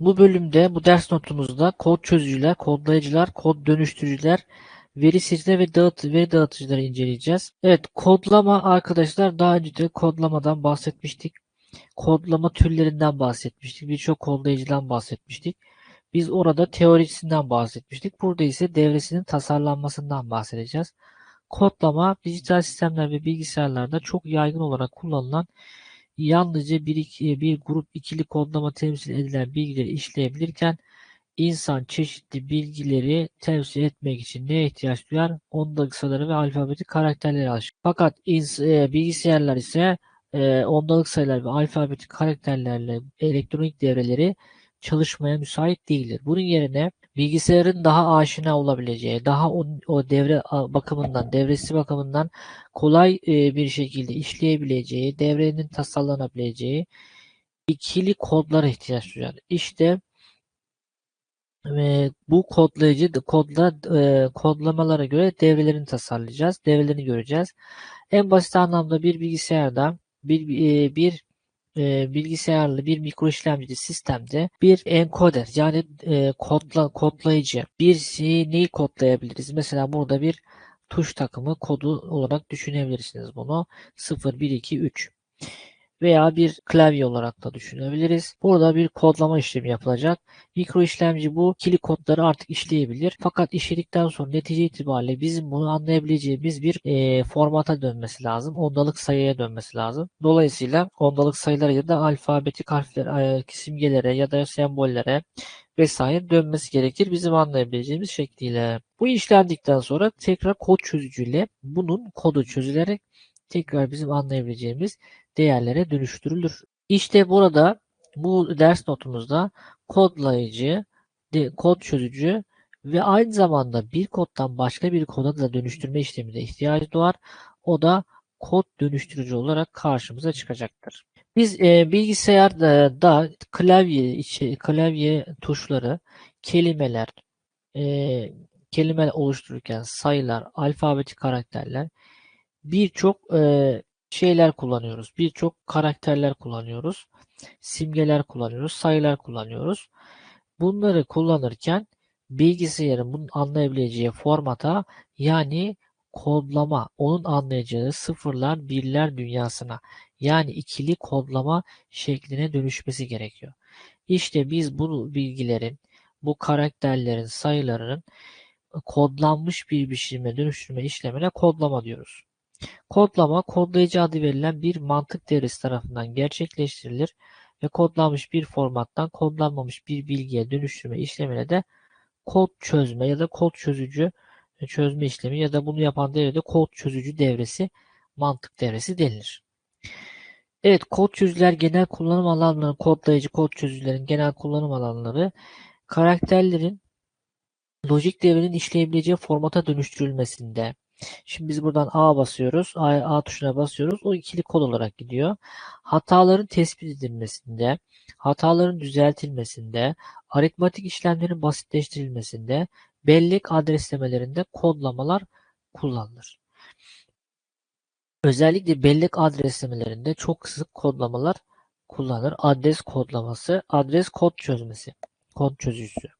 Bu bölümde bu ders notumuzda kod çözücüler, kodlayıcılar, kod dönüştürücüler, veri siliciler ve dağıt veri dağıtıcıları inceleyeceğiz. Evet kodlama arkadaşlar daha önce de kodlamadan bahsetmiştik. Kodlama türlerinden bahsetmiştik. Birçok kodlayıcıdan bahsetmiştik. Biz orada teorisinden bahsetmiştik. Burada ise devresinin tasarlanmasından bahsedeceğiz. Kodlama dijital sistemler ve bilgisayarlarda çok yaygın olarak kullanılan yalnızca bir, bir grup ikili kodlama temsil edilen bilgileri işleyebilirken insan çeşitli bilgileri temsil etmek için neye ihtiyaç duyar? Ondalık sayıları ve alfabetik karakterleri alışır. Fakat e, bilgisayarlar ise e, ondalık sayılar ve alfabetik karakterlerle elektronik devreleri çalışmaya müsait değildir. Bunun yerine bilgisayarın daha aşina olabileceği, daha o, o devre bakımından, devresi bakımından kolay e, bir şekilde işleyebileceği, devrenin tasarlanabileceği ikili kodlara ihtiyaç duyar. İşte e, bu kodlayıcı kodla e, kodlamalara göre devrelerini tasarlayacağız, devrelerini göreceğiz. En basit anlamda bir bilgisayarda bir bir, bir e, bilgisayarlı bir mikro işlemci sistemde bir encoder yani e, kodla, kodlayıcı bir neyi kodlayabiliriz? Mesela burada bir tuş takımı kodu olarak düşünebilirsiniz bunu. 0, 1, 2, 3 veya bir klavye olarak da düşünebiliriz. Burada bir kodlama işlemi yapılacak. Mikro işlemci bu ikili kodları artık işleyebilir. Fakat işledikten sonra netice itibariyle bizim bunu anlayabileceğimiz bir e, formata dönmesi lazım. Ondalık sayıya dönmesi lazım. Dolayısıyla ondalık sayılara ya da alfabetik harfler, e, simgelere ya da sembollere vesaire dönmesi gerekir bizim anlayabileceğimiz şekliyle. Bu işlendikten sonra tekrar kod çözücüyle bunun kodu çözülerek tekrar bizim anlayabileceğimiz değerlere dönüştürülür. İşte burada bu ders notumuzda kodlayıcı, kod çözücü ve aynı zamanda bir koddan başka bir koda da dönüştürme işlemine ihtiyacı doğar. O da kod dönüştürücü olarak karşımıza çıkacaktır. Biz e, bilgisayarda da klavye içi klavye tuşları, kelimeler, e, kelime oluştururken sayılar, alfabetik karakterler birçok e, şeyler kullanıyoruz. Birçok karakterler kullanıyoruz. Simgeler kullanıyoruz. Sayılar kullanıyoruz. Bunları kullanırken bilgisayarın bunu anlayabileceği formata yani kodlama, onun anlayacağı sıfırlar, birler dünyasına yani ikili kodlama şekline dönüşmesi gerekiyor. İşte biz bu bilgilerin, bu karakterlerin, sayılarının kodlanmış bir biçime dönüştürme işlemine kodlama diyoruz. Kodlama, kodlayıcı adı verilen bir mantık devresi tarafından gerçekleştirilir ve kodlanmış bir formattan kodlanmamış bir bilgiye dönüştürme işlemine de kod çözme ya da kod çözücü e, çözme işlemi ya da bunu yapan devrede kod çözücü devresi mantık devresi denilir. Evet, kod çözücüler genel kullanım alanları, kodlayıcı kod çözücülerin genel kullanım alanları karakterlerin lojik devrenin işleyebileceği formata dönüştürülmesinde, Şimdi biz buradan A basıyoruz. A, A tuşuna basıyoruz. O ikili kod olarak gidiyor. Hataların tespit edilmesinde, hataların düzeltilmesinde, aritmatik işlemlerin basitleştirilmesinde, bellek adreslemelerinde kodlamalar kullanılır. Özellikle bellek adreslemelerinde çok sık kodlamalar kullanılır. Adres kodlaması, adres kod çözmesi, kod çözücüsü.